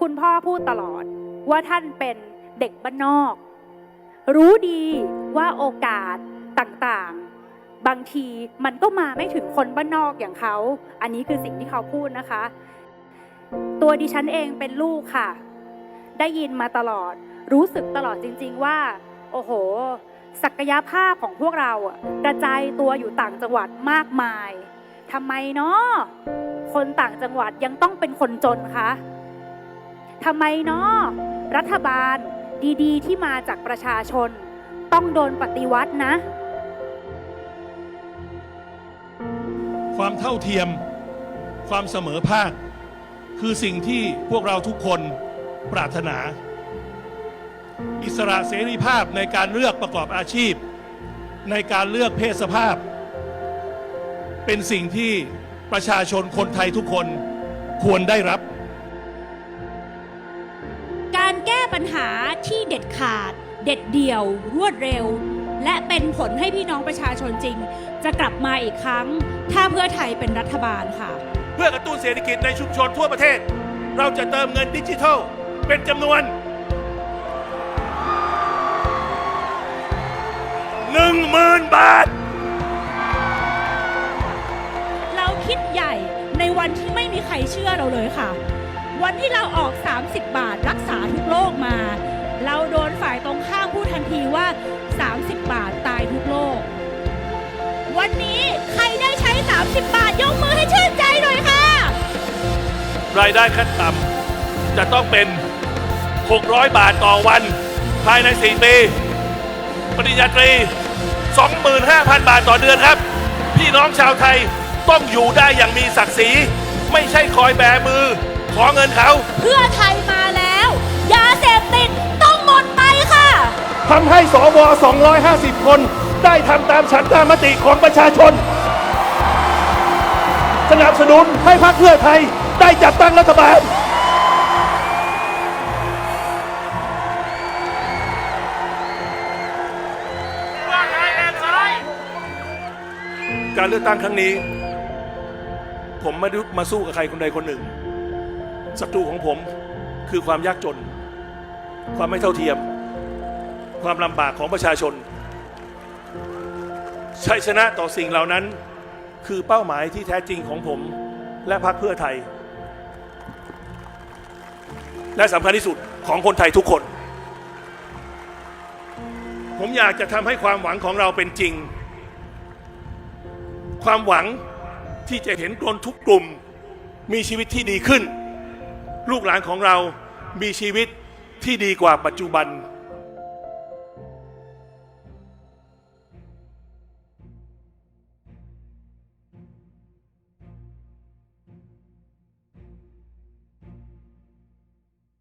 คุณพ่อพูดตลอดว่าท่านเป็นเด็กบ้านนอก รู้ดีว่าโอกาสต่างๆ บางทีมันก็มาไม่ถึงคนบ้านนอกอย่างเขา อันนี้คือสิ่งที่เขาพูดนะคะ ตัวดิฉันเองเป็นลูกค่ะ ได้ยินมาตลอด รู้สึกตลอดจริง ๆ ว่า โอ้โห ศักยภาพของพวกเรากระจายตัวอยู่ต่างจังหวัดมากมายทำไมเนาะคนต่างจังหวัดยังต้องเป็นคนจนคะ ทำไมเนาะรัฐบาลดีๆ ที่มาจากประชาชน ต้องโดนปฏิวัตินะ ความเท่าเทียม ความเสมอภาค คือสิ่งที่พวกเราทุกคนปรารถนา อิสระเสรีภาพในการเลือกประกอบอาชีพ ในการเลือกเพศสภาพ เป็นสิ่งที่ประชาชนคนไทยทุกคนควรได้รับ ปัญหาที่เด็ดขาด เด็ดเดี่ยว รวดเร็ว และเป็นผลให้พี่น้องประชาชนจริง จะกลับมาอีกครั้ง ถ้าเพื่อไทยเป็นรัฐบาลค่ะ เพื่อกระตุ้นเศรษฐกิจในชุมชนทั่วประเทศ เราจะเติมเงินดิจิทัล เป็นจำนวน 10,000 บาท เราคิดใหญ่ในวันที่ไม่มีใครเชื่อเราเลยค่ะ วันที่เราออก 30 บาทรักษาทุกโรคมา เราโดนฝ่ายตรงข้ามพูดทันทีว่า 30 บาทตายทุกโรควันนี้ใครได้ใช้ 30 บาทยกมือให้ชื่นใจหน่อยค่ะ รายได้ขั้นต่ำจะต้องเป็น 600 บาทต่อวัน ภายใน 4 ปี ปริญญาตรี 25,000 บาทต่อเดือนครับ พี่น้องชาวไทยต้องอยู่ได้อย่างมีศักดิ์ศรี ไม่ใช่คอยแบมือ ขอเงินเขา เพื่อไทยมาแล้ว ยาเสพติดต้องหมดไปค่ะ ทำให้สว 250 คน ได้ทำตามฉันทามติของประชาชน สนับสนุนให้พรรคเพื่อไทยได้จัดตั้งรัฐบาล การเลือกตั้งครั้งนี้ ผมไม่ได้มาสู้กับใครคนใดคนหนึ่ง ศัตรูของผมคือความยากจน ความไม่เท่าเทียม ความลำบากของประชาชน ชัยชนะต่อสิ่งเหล่านั้น คือเป้าหมายที่แท้จริงของผม และพรรคเพื่อไทย และสำคัญที่สุดของคนไทยทุกคน ผมอยากจะทำให้ความหวังของเราเป็นจริง ความหวังที่จะเห็นคนทุกกลุ่มมีชีวิตที่ดีขึ้น ลูกหลานของเรามีชีวิตที่ดีกว่าปัจจุบัน